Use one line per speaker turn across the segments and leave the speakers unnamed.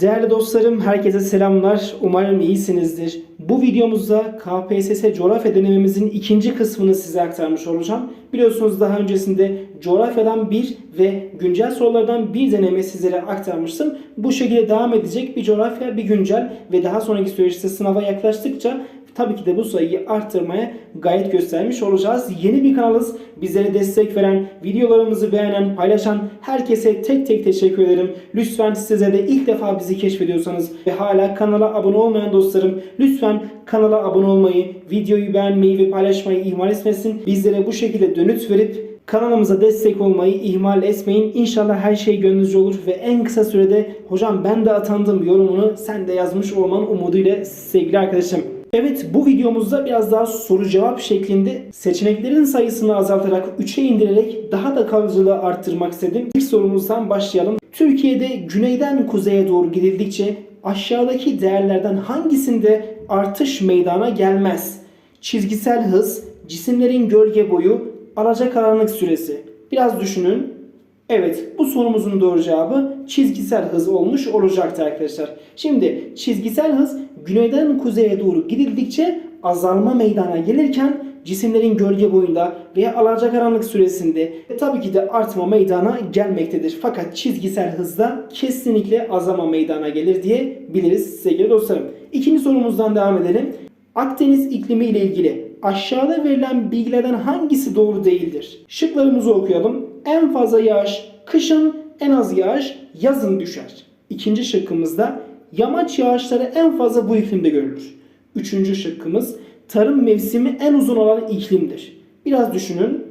Değerli dostlarım, herkese selamlar. Umarım iyisinizdir. Bu videomuzda KPSS coğrafya denememizin ikinci kısmını size aktarmış olacağım. Biliyorsunuz daha öncesinde coğrafyadan bir ve güncel sorulardan bir deneme sizlere aktarmıştım. Bu şekilde devam edecek bir coğrafya, bir güncel ve daha sonraki süreçte sınava yaklaştıkça tabii ki de bu sayıyı arttırmaya gayet göstermiş olacağız. Yeni bir kanalız. Bizlere destek veren, videolarımızı beğenen, paylaşan herkese tek tek teşekkür ederim. Lütfen size de ilk defa bizi keşfediyorsanız ve hala kanala abone olmayan dostlarım lütfen kanala abone olmayı, videoyu beğenmeyi ve paylaşmayı ihmal etmesin. Bizlere bu şekilde dönüt verip Kanalımıza destek olmayı ihmal etmeyin. İnşallah her şey gönlünüzce olur ve en kısa sürede hocam ben de atandım yorumunu sen de yazmış olman umuduyla sevgili arkadaşım. Evet bu videomuzda biraz daha soru cevap şeklinde seçeneklerin sayısını azaltarak 3'e indirerek daha da kalıcılığı arttırmak istedim. İlk sorumuzdan başlayalım. Türkiye'de güneyden kuzeye doğru gidildikçe aşağıdaki değerlerden hangisinde artış meydana gelmez? Çizgisel hız, cisimlerin gölge boyu, alacakaranlık süresi. Biraz düşünün. Evet bu sorumuzun doğru cevabı çizgisel hız olmuş olacaktı arkadaşlar. Şimdi çizgisel hız güneyden kuzeye doğru gidildikçe azalma meydana gelirken cisimlerin gölge boyunda veya alacakaranlık süresinde ve tabii ki de artma meydana gelmektedir. Fakat çizgisel hızda kesinlikle azalma meydana gelir diye biliriz sevgili dostlarım. İkinci sorumuzdan devam edelim. Akdeniz iklimi ile ilgili aşağıda verilen bilgilerden hangisi doğru değildir? Şıklarımızı okuyalım. En fazla yağış kışın, en az yağış yazın düşer. İkinci şıkkımızda yamaç yağışları en fazla bu iklimde görülür. Üçüncü şıkkımız tarım mevsimi en uzun olan iklimdir. Biraz düşünün.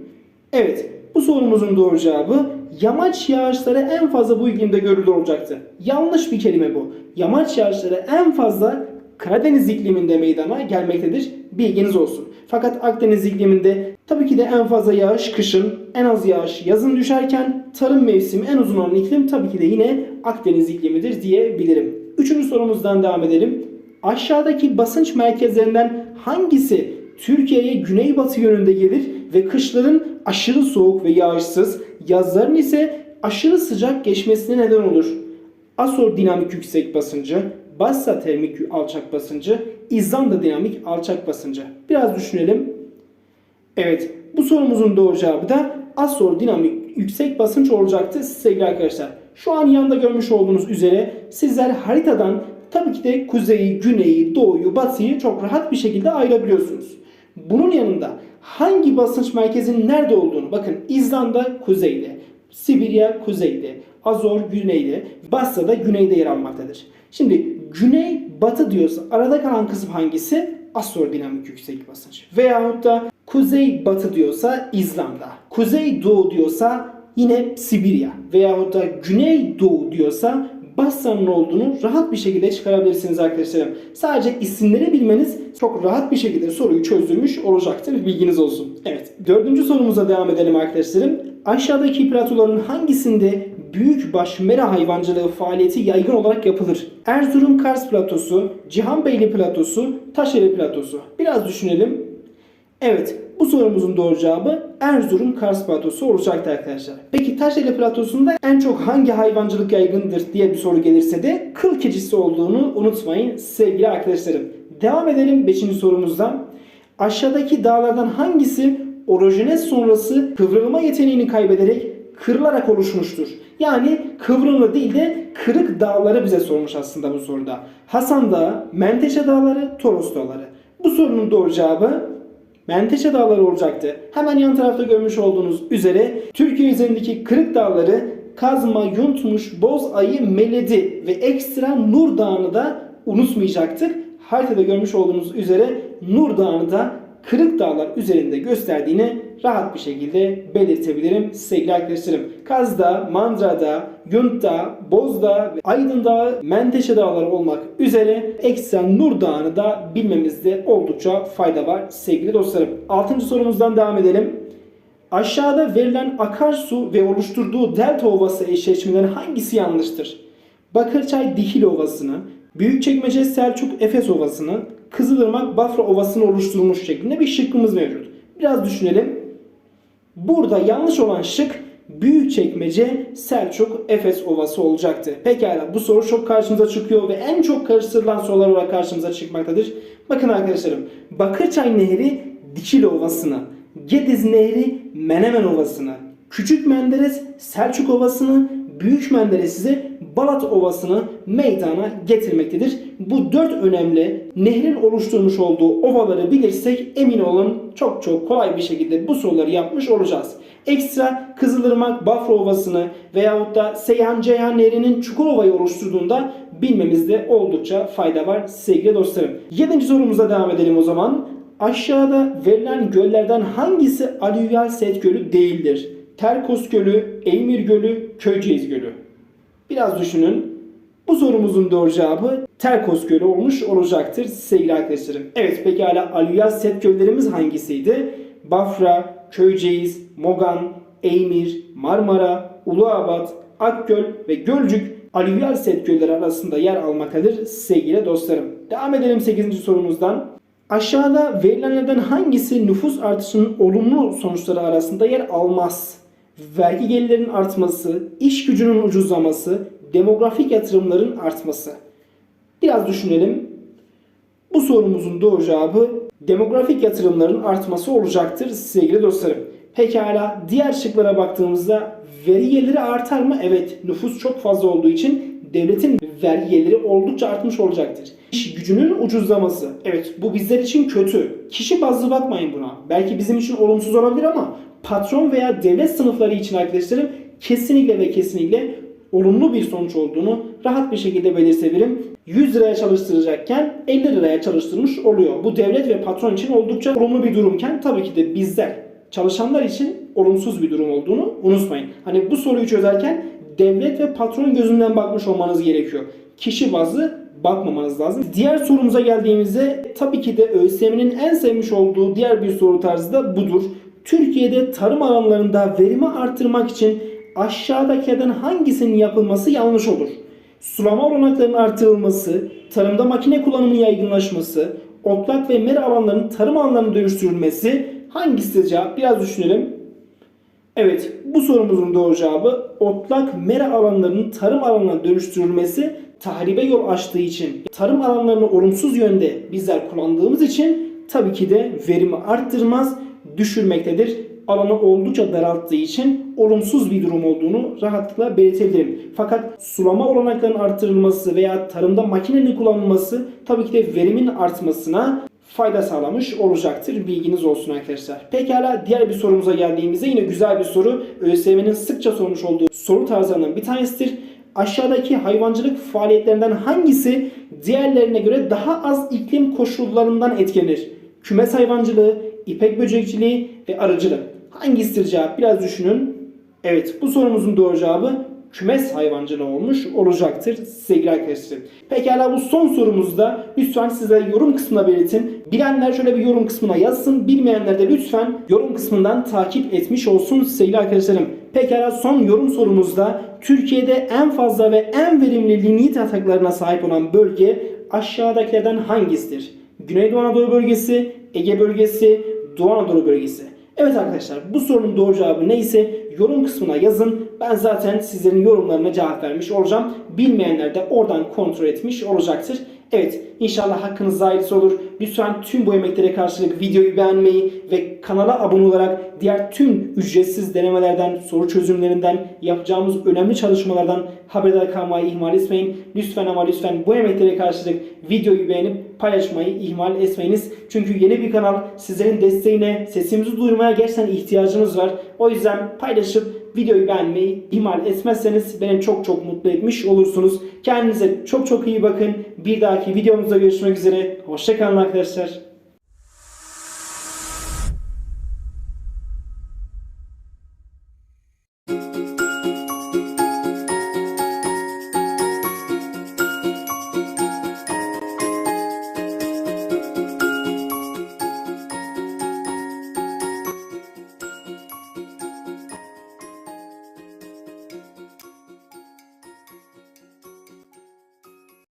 Evet, bu sorumuzun doğru cevabı yamaç yağışları en fazla bu iklimde görülür olacaktı. Yanlış bir kelime bu. Yamaç yağışları en fazla Karadeniz ikliminde meydana gelmektedir. Bilginiz olsun. Fakat Akdeniz ikliminde tabii ki de en fazla yağış kışın, en az yağış yazın düşerken tarım mevsimi en uzun olan iklim tabii ki de yine Akdeniz iklimidir diyebilirim. Üçüncü sorumuzdan devam edelim. Aşağıdaki basınç merkezlerinden hangisi Türkiye'ye güneybatı yönünde gelir ve kışların aşırı soğuk ve yağışsız, yazların ise aşırı sıcak geçmesine neden olur? Asor dinamik yüksek basıncı, Bassa termik alçak basıncı, İzlanda dinamik alçak basıncı. Biraz düşünelim. Evet, bu sorumuzun doğru cevabı da Asor dinamik yüksek basınç olacaktı sevgili arkadaşlar. Şu an yanında görmüş olduğunuz üzere sizler haritadan tabii ki de kuzeyi, güneyi, doğuyu, batıyı çok rahat bir şekilde ayırabiliyorsunuz. Bunun yanında hangi basınç merkezinin nerede olduğunu bakın İzlanda kuzeyde, Sibirya kuzeyde, Azor güneyde, Bassa da güneyde yer almaktadır. Şimdi güney batı diyorsa arada kalan kısım hangisi? Asor dinamik yüksek basınç. Veyahut da kuzey batı diyorsa İzlanda. Kuzey doğu diyorsa yine Sibirya. Veyahut da güney doğu diyorsa Bassa'nın olduğunu rahat bir şekilde çıkarabilirsiniz arkadaşlarım. Sadece isimleri bilmeniz çok rahat bir şekilde soruyu çözdürmüş olacaktır. Bilginiz olsun. Evet. Dördüncü sorumuza devam edelim arkadaşlarım. Aşağıdaki platoların hangisinde büyükbaş mera hayvancılığı faaliyeti yaygın olarak yapılır? Erzurum Kars platosu, Cihanbeyli platosu, Taşeli platosu. Biraz düşünelim. Evet, bu sorumuzun doğru cevabı Erzurum Kars platosu olacaktı arkadaşlar. Peki Taşeli platosunda en çok hangi hayvancılık yaygındır diye bir soru gelirse de kıl keçisi olduğunu unutmayın sevgili arkadaşlarım. Devam edelim 5. sorumuzdan. Aşağıdaki dağlardan hangisi orojenez sonrası kıvrılma yeteneğini kaybederek kırılarak oluşmuştur? Yani kıvrımlı değil de kırık dağları bize sormuş aslında bu soruda. Hasan Dağı, Menteşe Dağları, Toros Dağları. Bu sorunun doğru cevabı Menteşe Dağları olacaktı. Hemen yan tarafta görmüş olduğunuz üzere Türkiye üzerindeki kırık dağları Kazma, Yuntmuş, Boz Ayı, Meledi ve ekstra Nur Dağı'nı da unutmayacaktık. Haritada görmüş olduğunuz üzere Nur Dağı'nı da kırık dağlar üzerinde gösterdiğini rahat bir şekilde belirtebilirim sevgili arkadaşlarım. Kaz Dağı, Mandıra Dağı, Yunt Dağı, Boz Dağı, ve Aydın Dağı, Menteşe Dağları olmak üzere ekstra Nur Dağı'nı da bilmemizde oldukça fayda var sevgili dostlarım. Altıncı sorumuzdan devam edelim. Aşağıda verilen akarsu ve oluşturduğu delta ovası eşleşmelerin hangisi yanlıştır? Bakırçay Dihil Ovası'nı, Büyükçekmece Selçuk Efes Ovası'nı, Kızılırmak Bafra Ovası'nı oluşturmuş şeklinde bir şıkkımız mevcut. Biraz düşünelim. Burada yanlış olan şık Büyükçekmece, Selçuk, Efes Ovası olacaktı. Pekala bu soru çok karşımıza çıkıyor ve en çok karıştırılan sorular olarak karşımıza çıkmaktadır. Bakın arkadaşlarım Bakırçay Nehri Dikili Ovası'na, Gediz Nehri Menemen Ovası'na, Küçük Menderes Selçuk Ovası'nı, Büyük Menderes ise Balat Ovası'nı meydana getirmektedir. Bu dört önemli nehrin oluşturmuş olduğu ovaları bilirsek emin olun çok çok kolay bir şekilde bu soruları yapmış olacağız. Ekstra Kızılırmak Bafra Ovası'nı veyahut da Seyhan Ceyhan Nehri'nin Çukurova'yı oluşturduğunda bilmemizde oldukça fayda var sevgili dostlarım. Yedinci sorumuza devam edelim o zaman. Aşağıda verilen göllerden hangisi alüvyal set gölü değildir? Terkos Gölü, Eymir Gölü, Köyceğiz Gölü. Biraz düşünün. Bu sorumuzun doğru cevabı Terkos Gölü olmuş olacaktır sevgili arkadaşlarım. Evet pekala alüvyal set göllerimiz hangisiydi? Bafra, Köyceğiz, Mogan, Eymir, Marmara, Uluabat, Akgöl ve Gölcük alüvyal set gölleri arasında yer almaktadır sevgili dostlarım. Devam edelim 8. sorumuzdan. Aşağıda verilenlerden hangisi nüfus artışının olumlu sonuçları arasında yer almaz? Vergi gelirlerinin artması, iş gücünün ucuzlaması, demografik yatırımların artması. Biraz düşünelim. Bu sorumuzun doğru cevabı demografik yatırımların artması olacaktır sevgili dostlarım. Pekala diğer şıklara baktığımızda veri geliri artar mı? Evet nüfus çok fazla olduğu için devletin vergi geliri oldukça artmış olacaktır. İş gücünün ucuzlaması. Evet bu bizler için kötü. Kişi bazlı bakmayın buna. Belki bizim için olumsuz olabilir ama patron veya devlet sınıfları için arkadaşlarım kesinlikle ve kesinlikle olumlu bir sonuç olduğunu rahat bir şekilde belirtebilirim. 100 liraya çalıştıracakken 50 liraya çalıştırmış oluyor. Bu devlet ve patron için oldukça olumlu bir durumken tabii ki de bizler çalışanlar için olumsuz bir durum olduğunu unutmayın. Hani bu soruyu çözerken devlet ve patron gözünden bakmış olmanız gerekiyor. Kişi bazlı bakmamanız lazım. Diğer sorumuza geldiğimizde tabii ki de ÖSYM'nin en sevmiş olduğu diğer bir soru tarzı da budur. Türkiye'de tarım alanlarında verimi arttırmak için aşağıdakilerden hangisinin yapılması yanlış olur? Sulama olanaklarının artırılması, tarımda makine kullanımının yaygınlaşması, otlak ve mera alanlarının tarım alanlarına dönüştürülmesi hangisi cevap? Biraz düşünelim. Evet, bu sorumuzun doğru cevabı otlak mera alanlarının tarım alanına dönüştürülmesi tahribe yol açtığı için, tarım alanlarını olumsuz yönde bizler kullandığımız için tabii ki de verimi arttırmaz, düşürmektedir. Alanı oldukça daralttığı için olumsuz bir durum olduğunu rahatlıkla belirtebilirim. Fakat sulama olanaklarının arttırılması veya tarımda makinenin kullanılması tabii ki de verimin artmasına fayda sağlamış olacaktır. Bilginiz olsun arkadaşlar. Pekala diğer bir sorumuza geldiğimizde yine güzel bir soru. ÖSYM'nin sıkça sormuş olduğu soru tarzlarından bir tanesidir. Aşağıdaki hayvancılık faaliyetlerinden hangisi diğerlerine göre daha az iklim koşullarından etkilenir? Kümes hayvancılığı, ipek böcekçiliği ve arıcılık. Hangisidir cevap? Biraz düşünün. Evet bu sorumuzun doğru cevabı kümes hayvancılığı olmuş olacaktır sevgili arkadaşlar. Pekala bu son sorumuzda lütfen size yorum kısmına belirtin. Bilenler şöyle bir yorum kısmına yazsın. Bilmeyenler de lütfen yorum kısmından takip etmiş olsun sevgili arkadaşlarım. Pekala son yorum sorumuzda Türkiye'de en fazla ve en verimli linyit ataklarına sahip olan bölge aşağıdakilerden hangisidir? Güneydoğu Anadolu bölgesi, Ege bölgesi, Doğu Anadolu bölgesi. Evet arkadaşlar bu sorunun doğru cevabı neyse yorum kısmına yazın. Ben zaten sizlerin yorumlarına cevap vermiş olacağım. Bilmeyenler de oradan kontrol etmiş olacaktır. Evet inşallah hakkınız hayırlısı olur. Lütfen tüm bu emeklere karşılık videoyu beğenmeyi ve kanala abone olarak diğer tüm ücretsiz denemelerden, soru çözümlerinden, yapacağımız önemli çalışmalardan haberdar kalmayı ihmal etmeyin. Lütfen ama lütfen bu emeklere karşılık videoyu beğenip paylaşmayı ihmal etmeyiniz. Çünkü yeni bir kanal sizlerin desteğine, sesimizi duyurmaya gerçekten ihtiyacımız var. O yüzden paylaşıp videoyu beğenmeyi ihmal etmezseniz beni çok çok mutlu etmiş olursunuz. Kendinize çok çok iyi bakın. Bir dahaki videomuzda görüşmek üzere. Hoşçakalın arkadaşlar.